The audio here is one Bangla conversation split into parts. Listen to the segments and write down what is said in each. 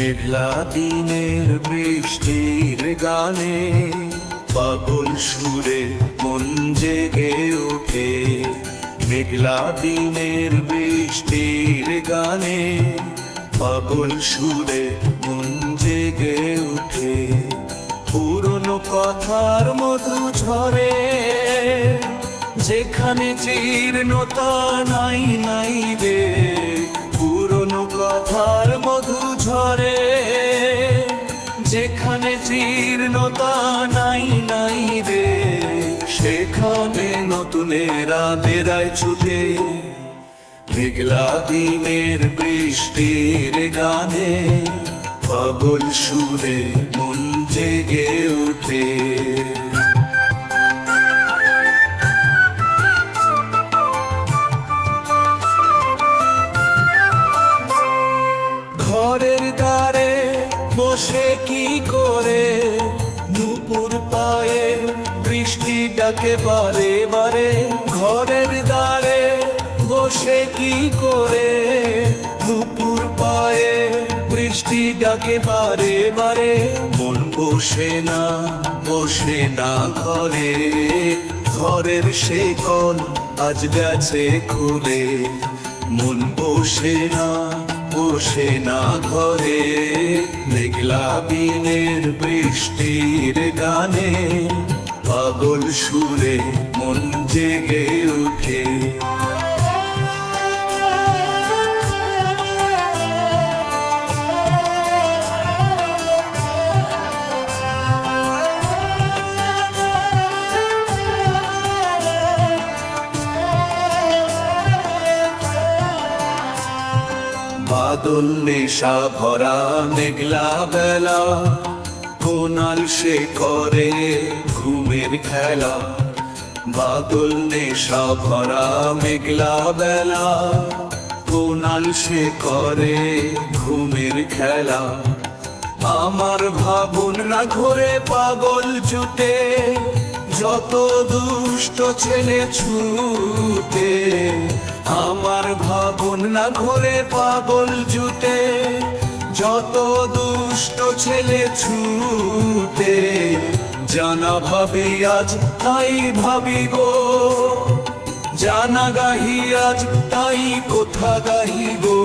মেঘলা দিনের বৃষ্টির গানে পাগল সুরে মন জেগে ওঠে। মেঘলা দিনের বৃষ্টির গানে পাগল সুরে মন জেগে ওঠে। পুরনো কথার মধু ঝরে, যেখানে জীর্ণতা নাই নাই রে। পুরনো কথার মধু ঝরে জীর্ণতা নাই নাই রে। সেখানে নতুনেরা বেড়ায় ছুটে। মেঘলা দিনের বৃষ্টির গানে পাগল সুরে মন জেগে ওঠে। ঘরের দ্বারে বসে কি করে ডাকে বারে বারে, ঘরের দ্বারে বসে কি করে? দুপুর পায়ে বৃষ্টি ডাকে বারে বারে, মন বসে না বসে না ঘরে। ঘরের সে কল আজ গেছে খুলে, মন বসে না বসে না ঘরে। মেঘলা বিনের বৃষ্টির গানে সুরে মন জেগে ওঠে। বাদল নেশা ভরা মেঘলা বেলা কোনাল সে করে ঘুমের খেলা, বাদল নেশা ভরা, মেঘলা বেলা। কোনাল সে করে ঘুমের খেলা। আমার ভাবুন না ঘরে পাগল জুটে, যত দুষ্ট ছেলে ছুটে। আমার ভাবুন না ঘরে পাগল জুটে, যত দুষ্ট ছেলে ছুটে। জানা ভাবি আজ, তাই ভাবি গো। জানা গাহি আজ, তাই কোথা গাহি গো।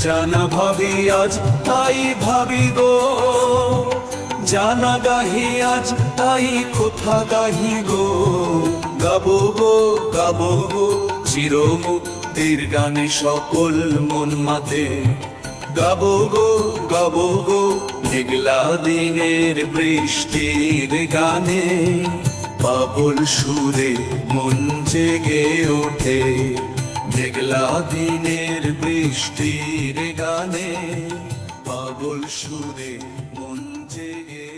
জানা ভাবি আজ, তাই ভাবি গো। জানা গাহি আজ, তাই কোথা গাহি গো। গাবো গো গাবো গো, চিরমুক্তির গানে সকল মন মাতে। গাবো গো গাবো গো মেঘলা দিনের বৃষ্টির গানে। পাগল সুরে মন জেগে ওঠে, মেঘলা দিনের বৃষ্টির গানে। পাগল সুরে মন জেগে